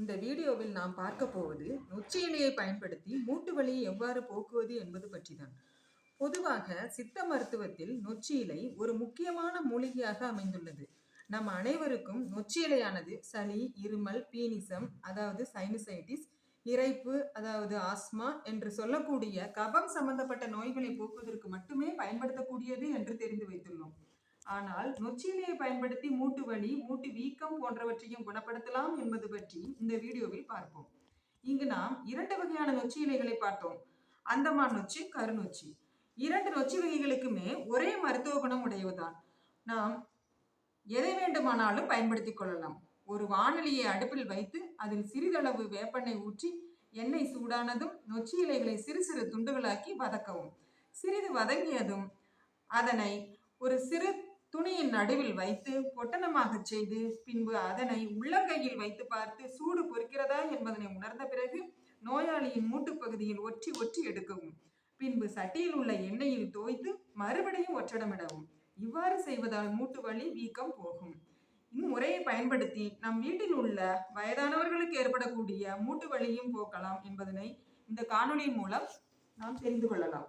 இந்த வீடியோவில் நாம் பார்க்க போவது நொச்சியலையை பயன்படுத்தி மூட்டு வலியை எவ்வாறு போக்குவது என்பது பற்றிதான். பொதுவாக சித்த மருத்துவத்தில் நொச்சி இலை ஒரு முக்கியமான மூலிகையாக அமைந்துள்ளது. நம் அனைவருக்கும் நொச்சி இலையானது சளி இருமல் பீனிசம் அதாவது சைனசைட்டிஸ் இரைப்பு அதாவது ஆஸ்மா என்று சொல்லக்கூடிய கபம் சம்பந்தப்பட்ட நோய்களை போக்குவதற்கு மட்டுமே பயன்படுத்தக்கூடியது என்று தெரிந்து வைத்துள்ளோம். ஆனால் நொச்சி இலையை பயன்படுத்தி மூட்டு வலி மூட்டு வீக்கம் போன்றவற்றையும் குணப்படுத்தலாம் என்பது பற்றி இந்த வீடியோவில் பார்ப்போம். இங்கு நாம் இரண்டு வகையான நொச்சி இலைகளை பார்த்தோம். அந்தமான் நொச்சி கருநொச்சி. இரண்டு நொச்சி வகைகளுக்குமே ஒரே மருத்துவ குணம் உடையவுதான் நாம் எதை வேண்டுமானாலும் பயன்படுத்திக் கொள்ளலாம். ஒரு வானொலியை அடுப்பில் வைத்து அதில் சிறிதளவு வேப்பெண்ணெய் ஊற்றி எண்ணெய் சூடானதும் நொச்சி இலைகளை சிறு சிறு துண்டுகளாக்கி வதக்கவும். சிறிது வதங்கியதும் அதனை ஒரு சிறு துணியின் நடுவில் வைத்து பொட்டணமாக செய்து பின்பு அதனை உள்ளங்கையில் வைத்து பார்த்து சூடு பொறுக்கிறதா? என்பதனை உணர்ந்த பிறகு நோயாளியின் மூட்டுப் பகுதியில் ஒற்றி ஒற்றி எடுக்கவும் பின்பு சட்டியில் உள்ள எண்ணெயில் தோய்த்து மறுபடியும் ஒற்றடமிடவும். இவ்வாறு செய்வதால் மூட்டு வலி வீக்கம் போகும். இம்முறையை பயன்படுத்தி நம் வீட்டில் உள்ள வயதானவர்களுக்கு ஏற்படக்கூடிய மூட்டு வலியும் போக்கலாம் என்பதனை இந்த காணொளியின் மூலம் நாம் தெரிந்து கொள்ளலாம்.